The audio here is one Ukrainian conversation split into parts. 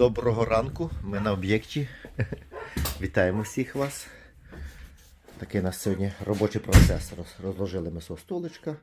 Доброго ранку, ми на об'єкті. Вітаємо всіх вас. Такий у нас сьогодні робочий процес. Розложили ми свого столичка.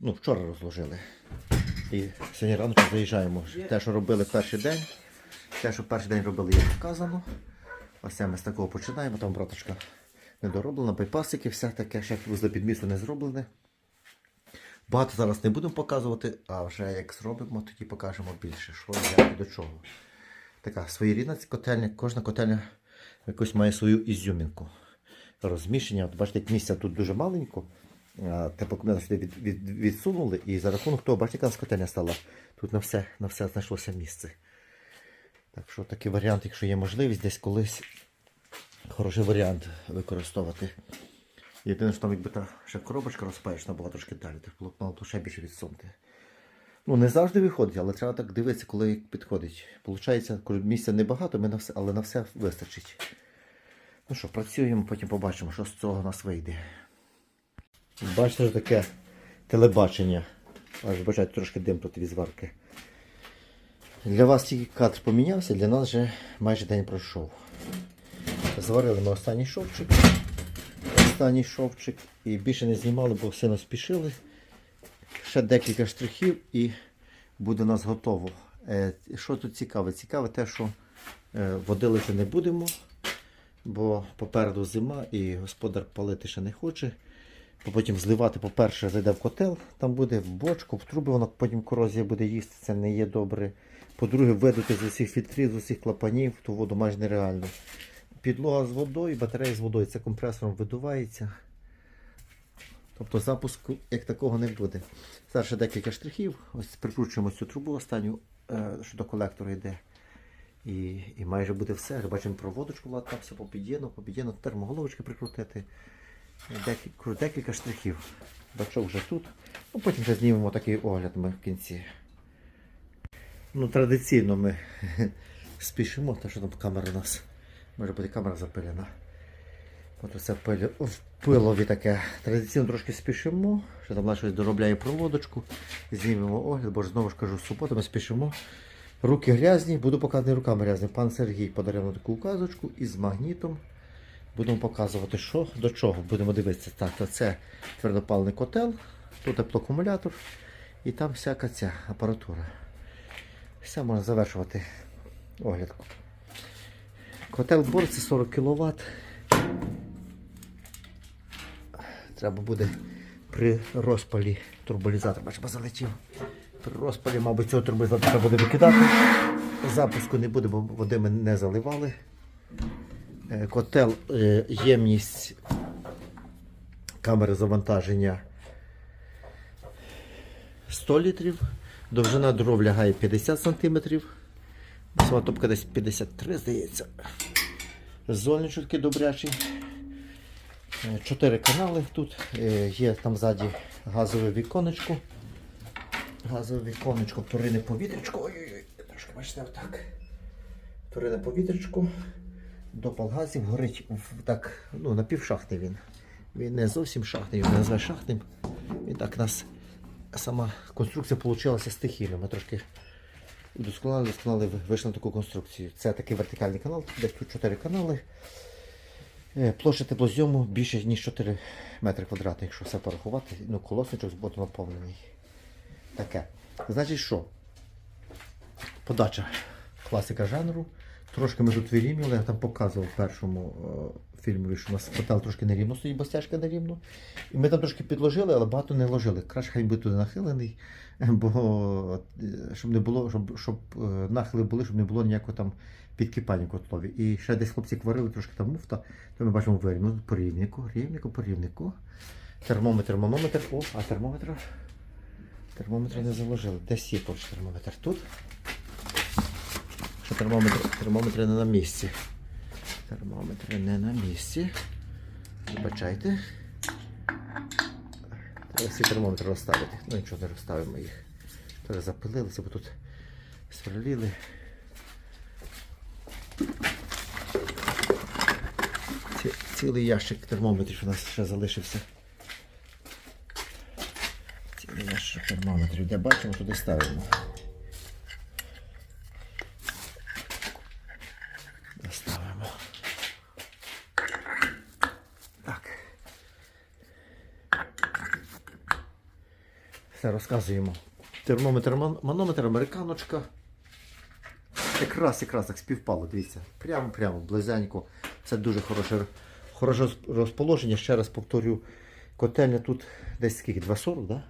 Ну, вчора розложили. І сьогодні ранку заїжджаємо. Те, що робили перший день. Те, що перший день робили, як показано. Ось це ми з такого починаємо. Там браточка недороблена, байпасики, все таке, ще вузли під місто не зроблене. Багато зараз не будемо показувати, а вже як зробимо, тоді покажемо більше, що як і до чого. Така своєрідна котельня, кожна котельня якось має свою ізюмінку. Розміщення, от бачите, як місця тут дуже маленько. а Теплокомунерно сюди від, від, відсунули, і за рахунок того, бачите, яка котельня стала. Тут на все, на все знайшлося місце. Так що такий варіант, якщо є можливість, десь колись хороший варіант використовувати. Єдине, що там якби та ще коробочка розпаєшна була трошки далі, так було б мало ще більше відсунути. Ну, не завжди виходить, але треба так дивитися, коли підходить. Получається, місця небагато, ми на все, але на все вистачить. Ну що, працюємо, потім побачимо, що з цього у нас вийде. Бачите, що таке телебачення. Аж бачать трошки дим проти візварки. Для вас тільки кадр помінявся, для нас вже майже день пройшов. Зварили ми останній шовчик останній шовчик і більше не знімали, бо сильно спішили. Ще декілька штрихів і буде у нас готово. Е, Що тут цікаве? Цікаве те, що е, водилити не будемо, бо попереду зима і господар палити ще не хоче. Потім зливати, по-перше, зайде в котел, там буде в бочку, в труби, воно потім корозія буде їсти, це не є добре. По-друге, видати з усіх фільтрів, з усіх клапанів, ту воду майже нереально. Підлога з водою, батарея з водою. Це компресором видувається. Тобто запуску як такого не буде. Зараз ще декілька штрихів. Ось прикручуємо цю трубу останню, е, що до колектора йде. І, і майже буде все. Бачимо проводочку латався, попід'єно, попід'єно, термоголовочки прикрутити. Декілька, декілька штрихів. Бачок вже тут. Ну, потім вже знімемо такий огляд ми в кінці. Ну, традиційно ми спішимо, те, що там камера у нас. Може бути камера запилена. От оце в таке. Традиційно трошки спішимо. Що там щось доробляє проводочку. Знімемо огляд, бо ж знову ж кажу, в суботу ми спішимо. Руки грязні, буду показувати руками грязні. Пан Сергій подарив нам таку указочку із магнітом. Будемо показувати, що до чого. Будемо дивитися. Так, то це твердопалений котел, тут теплоакумулятор і там всяка ця апаратура. Все можна завершувати огляд. Котел бор це 40 кВт. Треба буде при розпалі турболізатора. Бачимо, залетів. При розпалі, мабуть, цього турболізатора буде викидати. Запуску не буде, бо води ми не заливали. Е, Котел е, ємність камери завантаження 100 літрів. Довжина дров лягає 50 см. Сама топка десь 53, здається. Зольничок такий добрячий. Е, Чотири канали тут. Е, Є там ззаді газове віконечко. Газове віконечко, вторинне повітрячко. Ой-ой-ой, трошки бачите отак. Вторинне повітрячко. До палгазів горить так, ну, напівшахтний він. Він не зовсім шахтний, він називає шахтним. І так у нас сама конструкція вийшла стихійно. Ми трошки Удосконалили, досконали вийшли на таку конструкцію. Це такий вертикальний канал, десь тут 4 канали. Е, Площа теплозйому більше, ніж 4 метри квадратних, якщо все порахувати. Ну, колосничок з боту наповнений. Таке. Значить що? Подача класика жанру. Трошки ми тут вирівнювали, я там показував в першому е, фільмі, що у нас котел трошки нерівно стоїть, бо стяжка нерівно. І ми там трошки підложили, але багато не ложили. Краще хай би нахилений, бо е, щоб не було, щоб, щоб е, нахили були, щоб не було ніякого там підкипання котлові. І ще десь хлопці варили трошки там муфта, то ми бачимо вирівну по рівнику, рівнику, по рівнику. Термометр, термометр. О, а термометр? Термометр не заложили. Десь є поруч термометр тут. Що термометр, термометри не на місці. Термометри не на місці. Вибачайте. Треба всі термометри розставити. Ну нічого не розставимо їх. Теж запилилися, бо тут сверліли. Ці, цілий ящик термометрів у нас ще залишився. Цілий ящик термометрів. Де бачимо, туди ставимо. Все розказуємо. Термометр, ман- манометр, американочка. Якраз, якраз так співпало, дивіться. Прямо, прямо, близенько. Це дуже хороше, хороше розположення. Ще раз повторю, котельня тут десь скільки? 2,40, да?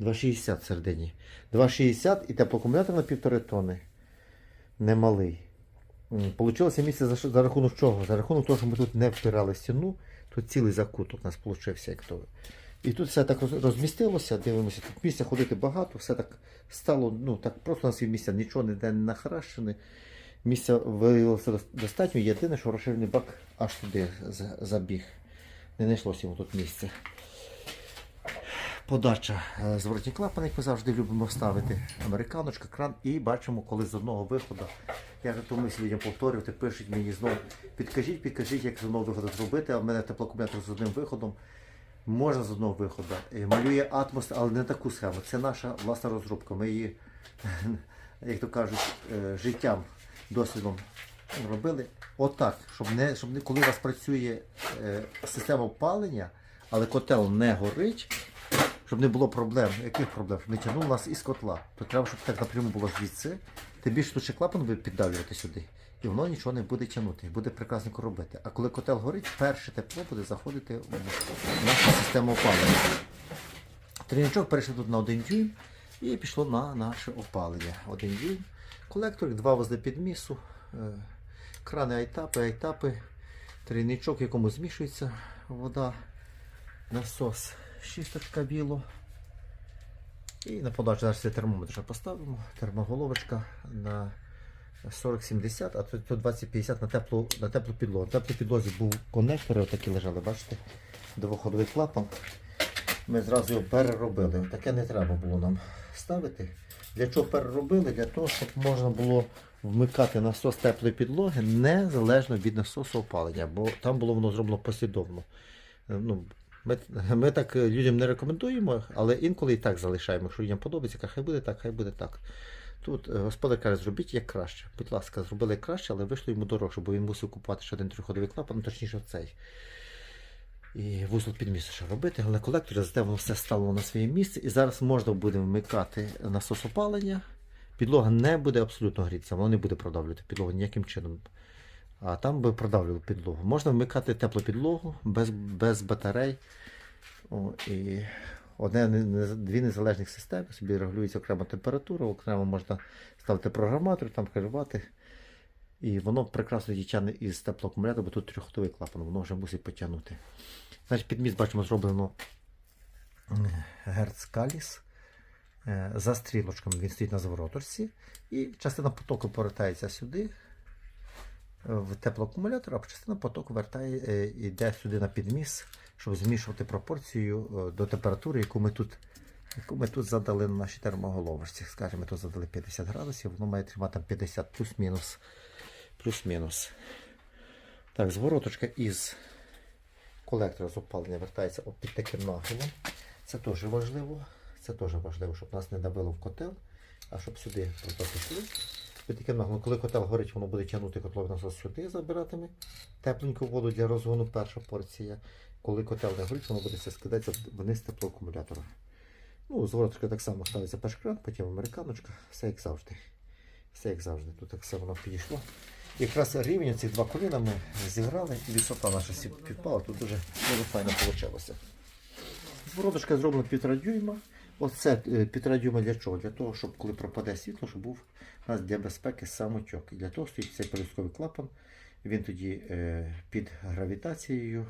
2,60 в середині. 2,60 і теплоакумулятор на півтори тонни. Немалий. Получилося місце за, за рахунок чого? За рахунок того, що ми тут не впирали стіну, тут цілий закуток у нас получився, як то. І тут все так розмістилося, дивимося, тут місця ходити багато, все так стало, ну так просто на свій місця, нічого ніде не нахаращене. Місця виявилося достатньо. Єдине, що розширений бак аж туди забіг. Не знайшлося йому тут місця. Подача е, зворотні клапани, як ми завжди любимо ставити. Американочка, кран, і бачимо, коли з одного виходу. Я вже тому людям повторювати, пишуть мені знову. Підкажіть, підкажіть, як з одного виходу зробити, а в мене теплоакумулятор з одним виходом. Можна з одного виходу. Е, Малює атмос, але не таку схему. Це наша власна розробка. Ми її, як то кажуть, е, життям, досвідом робили. Отак, щоб не, щоб коли у вас працює е, система опалення, але котел не горить, щоб не було проблем. Яких проблем? Щоб не тягнув нас із котла. То треба, щоб так напряму було звідси. Тим більше тут ще клапан буде піддавлювати сюди. І воно нічого не буде тягнути, буде прекрасненько робити. А коли котел горить, перше тепло буде заходити в нашу систему опалення. Тринічок перейшли тут на 1 дюйм і пішло на наше опалення. 1 дюйм. Колектор, два возли підмісу, е, крани айтапи, айтапи, трійничок, в якому змішується вода, насос, шісточка біло. І на подачу наш термометр поставимо. Термоголовочка на 40-70, а тут тут 20-50 на теплу, на теплу підлогу. На теплій підлозі був конектори, отакі лежали, бачите? Двоходовий клапан. Ми зразу його переробили. Таке не треба було нам ставити. Для чого переробили? Для того, щоб можна було вмикати насос теплої підлоги незалежно від насосу опалення, бо там було воно зроблено послідовно. Е, Ну, ми, ми так е, людям не рекомендуємо, але інколи і так залишаємо. Якщо людям подобається, хай буде так, хай буде так. Тут е, господар каже, зробіть як краще. Будь ласка, зробили краще, але вийшло йому дорожче, бо він мусив купувати ще один триходовий клапан, ну, точніше цей. І вузол під місце ще робити, але колектор зате воно все стало на своє місце. І зараз можна буде вмикати насос опалення. Підлога не буде абсолютно грітися, воно не буде продавлювати підлогу ніяким чином. А там би продавлювало підлогу. Можна вмикати теплу підлогу без, без батарей. О, і одне, не- не- дві незалежних системи, собі регулюється окрема температура, окремо можна ставити програматор, там керувати. І воно прекрасно тягне із теплоакумулятора, бо тут трьохходовий клапан, воно вже мусить потягнути. Значить, підміст бачимо зроблено герц каліс. Е, За стрілочками він стоїть на звороторці. І частина потоку повертається сюди, в теплоакумулятор, а частина потоку вертає, е, йде сюди на підміс, щоб змішувати пропорцію е, до температури, яку ми тут, яку ми тут задали на нашій термоголовочці. Скажімо, ми тут задали 50 градусів, воно має тримати 50 плюс-мінус. Плюс-мінус. Так, звороточка із колектора з опалення вертається під таким нахилом. Це теж важливо. Це теж важливо, щоб нас не давило в котел, а щоб сюди пішли. Таким нахилом, коли котел горить, воно буде тягнути котловий насос сюди, забиратиме тепленьку воду для розгону перша порція. Коли котел не горить, воно буде скидатися вниз теплоакумулятора. Ну, звороточка так само ставиться перший кран, потім американочка, все як завжди. Все як завжди. Тут так все воно підійшло. Якраз рівень ці два коліна ми зіграли, і висота наша підпала, тут дуже, дуже файно вийшло. Звороточка зроблена півтора дюйма. Оце е, півтора для чого? Для того, щоб коли пропаде світло, щоб був у нас для безпеки самотьок. І для того стоїть цей пелюстковий клапан. Він тоді е, під гравітацією.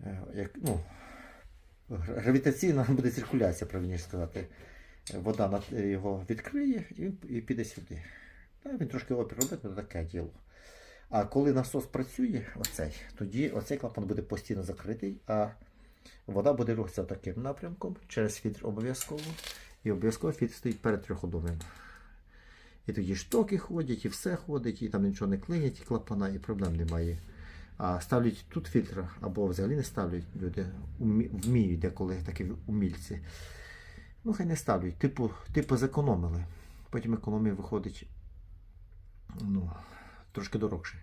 Е, як, ну, гравітаційна буде циркуляція, правильніше сказати. Вода над- е, його відкриє і, і піде сюди. Та він трошки опір робить, але таке діло. А коли насос працює, оцей, тоді оцей клапан буде постійно закритий, а вода буде рухатися таким напрямком через фільтр обов'язково. І обов'язково фільтр стоїть перед трьохходовим. І тоді штоки ходять, і все ходить, і там нічого не клинять, і клапана, і проблем немає. А ставлять тут фільтр, або взагалі не ставлять люди, вміють деколи такі умільці. Ну, хай не ставлять, типу, типу зекономили. Потім економія виходить ну, трошки дорогше.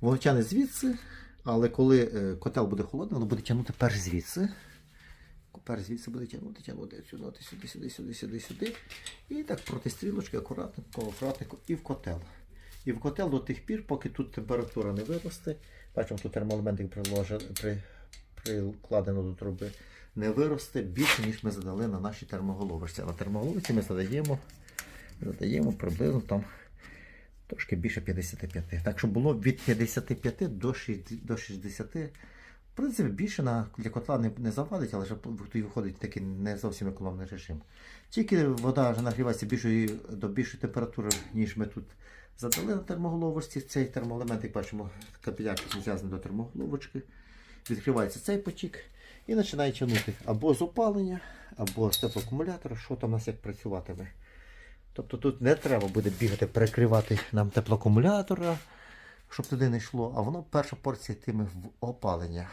Воно звідси, але коли е, котел буде холодний, воно буде тягнути перш звідси. Тепер звідси буде тягнути, тягнути, тягнути сюди, сюди, сюди, сюди, сюди. І так проти стрілочки, акуратненько, акуратненько і в котел. І в котел до тих пір, поки тут температура не виросте. Бачимо, тут термоелементик при, прикладено до труби. Не виросте більше, ніж ми задали на нашій термоголовочці. А на термоголовці ми задаємо, задаємо приблизно там трошки більше 55. Так що було від 55 до 60. До 60. В принципі, більше на, для котла не, не завадить, але виходить такий не зовсім економний режим. Тільки вода вже нагрівається більшої, до більшої температури, ніж ми тут задали на термоголовочці. Цей термоелемент, як бачимо, капіляр зв'язаний до термоголовочки. Відкривається цей потік і починає тягнути або з опалення, або з теплоакумулятора, що там у нас як працюватиме. Тобто тут не треба буде бігати, перекривати нам теплоакумулятора, щоб туди не йшло, а воно перша порція йтиме в опалення.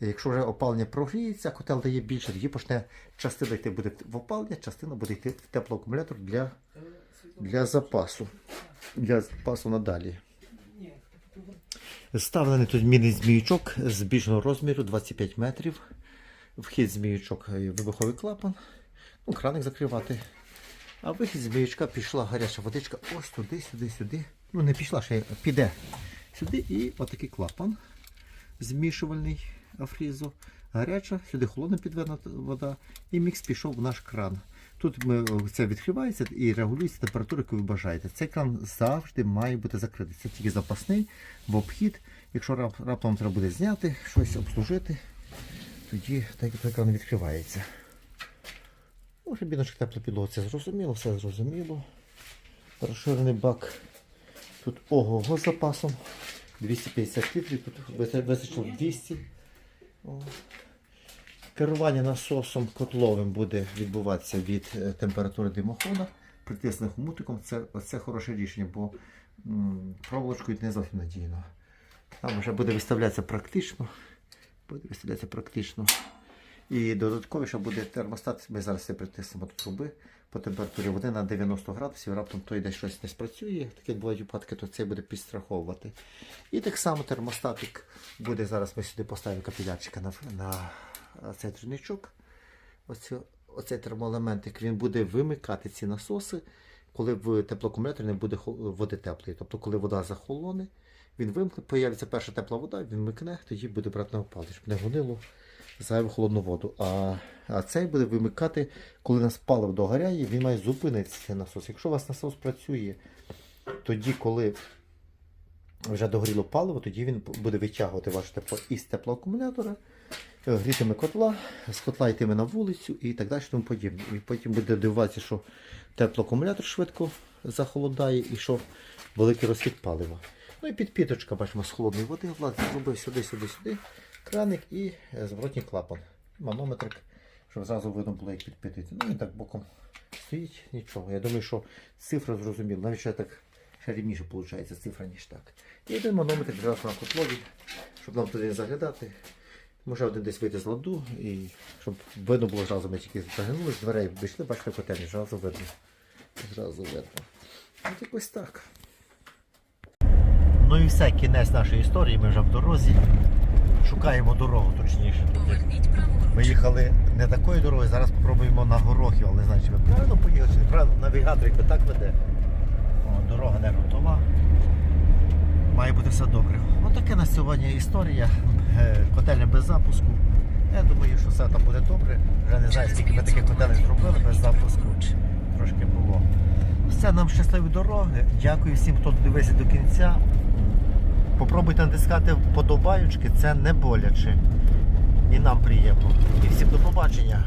Якщо вже опалення прогріється, котел дає більше, тоді почне частина йти буде в опалення, частина буде йти в теплоакумулятор для, для запасу. Для запасу надалі. Ставлений тут мінний зміючок збільшеного розміру 25 метрів. Вхід зміючок е, вибуховий клапан. Ну, краник закривати. А вихід з зміючка пішла гаряча водичка ось туди, сюди, сюди. Ну не пішла, ще піде сюди і отакий клапан змішувальний афрізу. Гаряча, сюди холодна підведена вода, і мікс пішов в наш кран. Тут ми, це відкривається і регулюється температура, яку ви бажаєте. Цей кран завжди має бути закритий. Це тільки запасний в обхід. Якщо рап- раптом треба буде зняти, щось обслужити, тоді той кран відкривається. Ну, Рибіночка тепла підлога, це зрозуміло, все зрозуміло. Розширений бак. Тут ого з запасом. 250 літрів, тут вис- вистачило 200. О. Керування насосом котловим буде відбуватися від е, температури димохода. Притиснених мутиком. Це, це хороше рішення, бо м, проволочкою не зовсім надійно. Там вже буде виставлятися практично. Буде виставлятися практично. І додатково, що буде термостат, ми зараз це притиснемо до труби по температурі води на 90 градусів, раптом той десь щось не спрацює, такі бувають випадки, то це буде підстраховувати. І так само термостатик буде зараз. Ми сюди поставимо капілярчика на, на цей трійничок. Оці, оцей термоелементик він буде вимикати ці насоси, коли в теплоакумуляторі не буде води теплої. Тобто, коли вода захолоне, він вимкне, появиться перша тепла вода, він вмикне, тоді буде брати на опалення, щоб не гонило зайву холодну воду. А, а цей буде вимикати, коли нас паливо догоряє, він має зупинитися насос. Якщо у вас насос працює, тоді, коли вже догоріло паливо, тоді він буде витягувати ваше тепло із теплоакумулятора, е, грітиме котла, з котла йтиме на вулицю і так далі. Тому подібне. І потім буде дивуватися, що теплоакумулятор швидко захолодає і що великий розхід палива. Ну і підпіточка, бачимо, з холодної води. Влад зробив сюди, сюди, сюди. Краник і е, зворотній клапан. Манометрик, щоб зразу видно було, як підпитується. Ну і так боком стоїть, нічого. Я думаю, що цифра зрозуміла. Навіть ще так ще рівніше виходить цифра, ніж так. І один манометр зразу на котлові, щоб нам туди не заглядати. Може один десь вийти з ладу, і щоб видно було зразу, ми тільки заглянули, з дверей вийшли, бачите, котельні, зразу видно. Зразу видно. От якось так. Ну і все, кінець нашої історії, ми вже в дорозі. Шукаємо дорогу, точніше. Ми їхали не такою дорогою, зараз спробуємо на Горохів, але не знаю, чи ми правильно поїхали, чи неправильно. Навігатор якби так веде. О, дорога не грунтова. Має бути все добре. Ось таке на сьогодні історія. Е, Котельня без запуску. Я думаю, що все там буде добре. Вже не знаю, скільки ми таких котелень зробили без запуску. Трошки було. Все, нам щасливі дороги. Дякую всім, хто дивився до кінця. Попробуйте натискати вподобаючки, це не боляче. І нам приємно. І всім до побачення.